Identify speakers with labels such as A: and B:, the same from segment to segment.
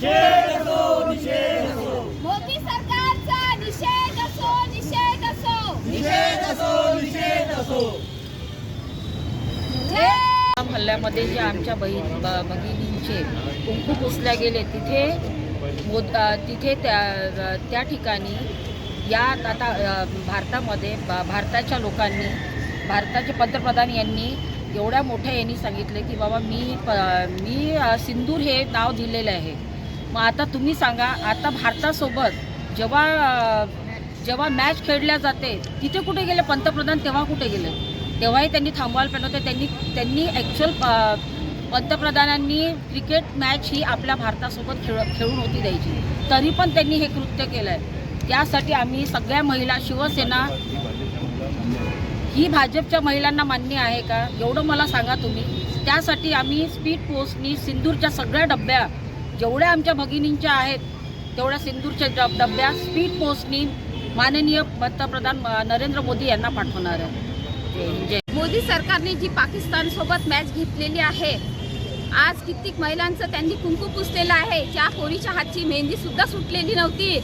A: निषेध असो निषेध असो. मोदी सरकारचा निषेध असो निषेध असो. निषेध असो निषेध असो.
B: हल्ल्यामध्ये जे आमच्या बहि भगिनींचे कुंकू पुसल्या गेले तिथे मोद तिथे त्या त्या ठिकाणी या आता भारतामध्ये भारताच्या लोकांनी भारताचे पंतप्रधान यांनी एवढ्या मोठ्या यांनी सांगितले की बाबा मी प मी सिंदूर हे नाव दिलेलं आहे. मग आता तुम्ही सांगा आता भारतासोबत जेव्हा जेव्हा मॅच खेळल्या जाते तिथे कुठे गेले? पंतप्रधान तेव्हा कुठे गेले? तेव्हाही त्यांनी थांबवायला पाहिजे होते. त्यांनी त्यांनी ॲक्च्युअल पंतप्रधानांनी क्रिकेट मॅच ही आपल्या भारतासोबत खेळ खेळून होती द्यायची. तरी पण त्यांनी हे कृत्य केलं आहे त्यासाठी आम्ही सगळ्या महिला शिवसेना ही भाजपच्या महिलांना मान्य आहे का? एवढं मला सांगा तुम्ही. त्यासाठी आम्ही स्पीड पोस्टनी सिंदूरच्या सगळ्या डब्या जेवढ्या आमच्या भगिनींच्या आहेत तेवढ्या सिंदूरच्या डब डब्या स्पीड पोस्टनी माननीय पंतप्रधान नरेंद्र मोदी यांना पाठवणार आहे.
A: मोदी सरकारने जी पाकिस्तान सोबत मॅच घेतलेली आहे आज कित्येक महिलांचं त्यांनी कुंकू पुसलेलं आहे. ज्या पोरीच्या हातची मेहंदी सुद्धा सुटलेली नव्हती.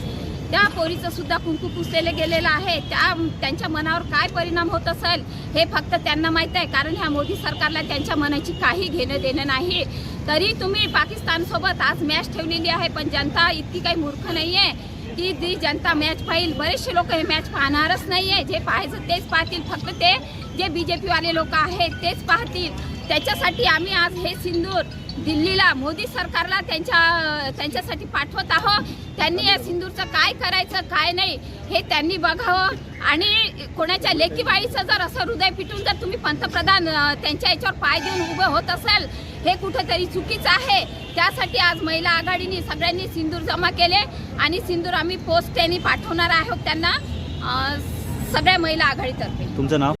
A: त्या पोरीचं सुद्धा कुंकू पुसलेलं गेलेलं आहे. त्या त्यांच्या मनावर काय परिणाम होत असेल हे फक्त त्यांना माहीत आहे. कारण ह्या मोदी सरकारला त्यांच्या मनाची काही घेणं देणं नाही. तरी तुम्ही पाकिस्तानसोबत आज मॅच ठेवलेली आहे पण जनता इतकी काही मूर्ख नाही आहे की जी जनता मॅच पाहिल बरेचसे लोक हे मॅच पाहणारच नाही आहे जे पाहायचं तेच पाहतील. फक्त ते जे बी जे पीवाले लोक आहेत तेच पाहतील. त्याच्यासाठी आम्ही आज हे सिंदूर दिल्लीला मोदी सरकारला त्यांच्या त्यांच्यासाठी पाठवत आहोत. त्यांनी या सिंदूरचं काय करायचं काय नाही हे त्यांनी बघावं. आणि कोणाच्या लेकीबाईचं जर असं हृदय पिटून जर तुम्ही पंतप्रधान त्यांच्या याच्यावर पाय देऊन उभं होत असेल हे कुठंतरी चुकीचं आहे. त्यासाठी आज महिला आघाडीने सगळ्यांनी सिंदूर जमा केले आणि सिंदूर आम्ही पोस्ट त्यांनी पाठवणार आहोत त्यांना सगळ्या महिला आघाडीतर्फे.
C: तुमचं नाव?